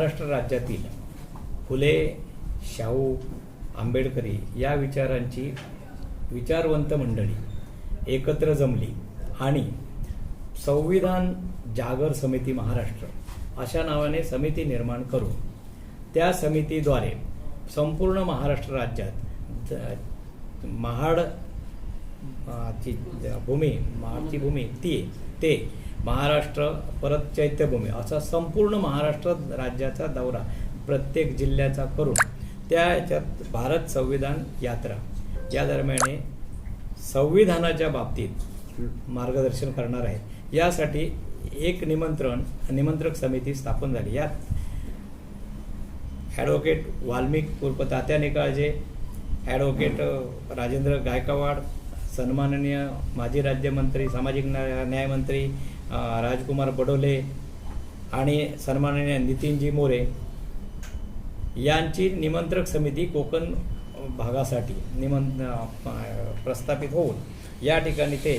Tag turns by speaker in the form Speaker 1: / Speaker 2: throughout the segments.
Speaker 1: महाराष्ट्र राज्यातील फुले शाहू आंबेडकरी या विचारांची विचारवंत मंडळी एकत्र जमली आणि संविधान जागर समिती महाराष्ट्र अशा नावाने समिती निर्माण करून त्या समितीद्वारे संपूर्ण महाराष्ट्र राज्यात ज- महाड ची भूमी महाडची भूमी ती ते महाराष्ट्र परत चैत्यभूमी असा संपूर्ण महाराष्ट्र राज्याचा दौरा प्रत्येक जिल्ह्याचा करून त्या याच्यात भारत संविधान यात्रा. या दरम्यान संविधानाच्या बाबतीत मार्गदर्शन करणार आहे. यासाठी एक निमंत्रण निमंत्रक समिती स्थापन झाली. यात ॲडव्होकेट वाल्मिक उर्फ तात्या निकाळजे ॲडव्होकेट राजेंद्र गायकवाड सन्माननीय माजी राज्यमंत्री सामाजिक न्याय न्यायमंत्री राजकुमार बडोले आणि सन्माननीय नितीनजी मोरे यांची निमंत्रक समिती कोकण भागासाठी निमंत्र प्रस्थापित होऊन या ठिकाणी ते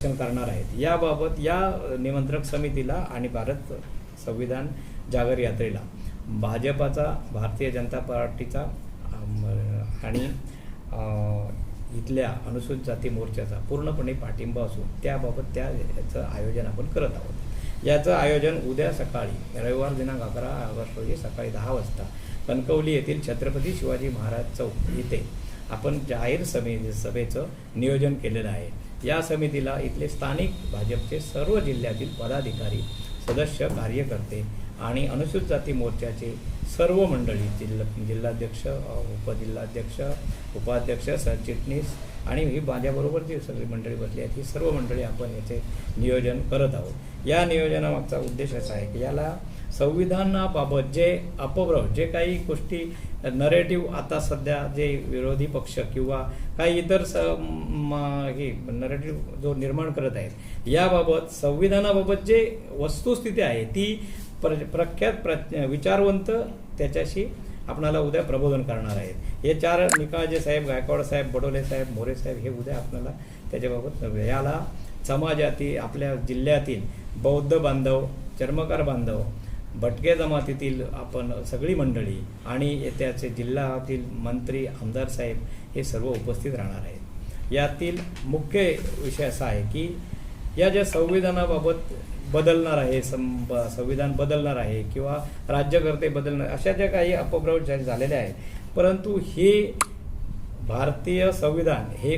Speaker 1: करणार आहेत. याबाबत या निमंत्रक समितीला आणि भारत संविधान जागर यात्रेला भाजपाचा भारतीय जनता पार्टीचा आणि इथल्या अनुसूचित जाती मोर्चाचा पूर्णपणे पाठिंबा असून त्याबाबत त्या याचं आयोजन आपण करत आहोत. याचं आयोजन उद्या सकाळी रविवार दिनांक अकरा ऑगस्ट रोजी सकाळी दहा वाजता कणकवली येथील छत्रपती शिवाजी महाराज चौक इथे आपण जाहीर सभे सभेचं नियोजन केलेलं आहे. या समितीला इथले स्थानिक भाजपचे सर्व जिल्ह्यातील पदाधिकारी सदस्य कार्यकर्ते आणि अनुसूचित जाती मोर्चाचे सर्व मंडळी जिल्हा जिल्हाध्यक्ष उपजिल्हाध्यक्ष उपाध्यक्ष सरचिटणीस आणि ही माझ्याबरोबर जी सगळी मंडळी बसली आहेत ही सर्व मंडळी आपण याचे नियोजन करत आहोत. या नियोजनामागचा उद्देश असा आहे की याला संविधानाबाबत जे अपभ्रव जे काही गोष्टी नरेटिव्ह आता सध्या जे विरोधी पक्ष किंवा काही इतर स म- हे नरेटिव्ह जो निर्माण करत आहेत याबाबत संविधानाबाबत जे वस्तुस्थिती आहे ती प्र प्रख्यात प्र विचारवंत त्याच्याशी आपणाला उद्या प्रबोधन करणार आहेत. हे चार निकाळजे साहेब गायकवाड साहेब बडोले साहेब मोरे साहेब हे उद्या आपल्याला त्याच्याबाबत याला समाजातील आपल्या जिल्ह्यातील बौद्ध बांधव चर्मकार बांधव भटके जमातीतील आपण सगळी मंडळी आणि त्याचे जिल्ह्यातील मंत्री आमदार साहेब हे सर्व उपस्थित राहणार आहेत. यातील मुख्य विषय असा आहे की या ज्या संविधानाबाबत बदलणार आहे संप संविधान बदलणार आहे किंवा राज्यकर्ते बदलणार अशा ज्या काही अपभ्रव झालेल्या आहेत. परंतु हे भारतीय संविधान हे